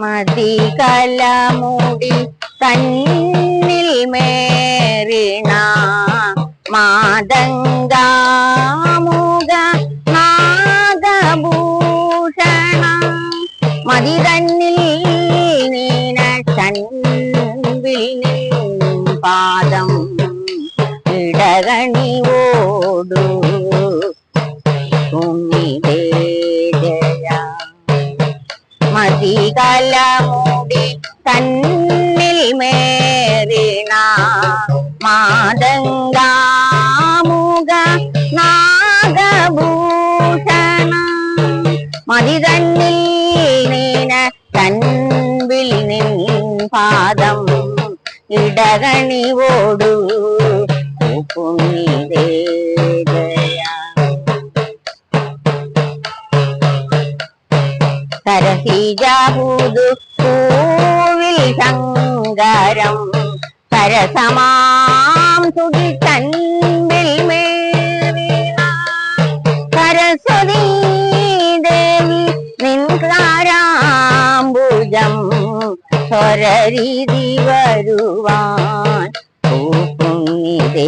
മതി കലമുടി തന്നിൽ മേറിണ മാതങ്കാമുക നാഗഭൂഷണ മതി തന്നിൽ നീന ചൻപിൽ പാദം ഇടകണി ഓടു தலமுடி தன்னில் மேறினா மாதங்காமுக நாகபூஷண. மதிதன்னில் நீன தன்பில் நின் பாதம் இடகணி ஓடு. பூப்புனிதே സരസീജാപൂതു പൂവിൽ ശങ്കരം. സരസമാം തുടി മേറിന സരസ്വതീ ദേവി നിൻകാരാംബുജം സ്വരരീതി വരുവാൻ. പൂപ്പുണ്ണിതേ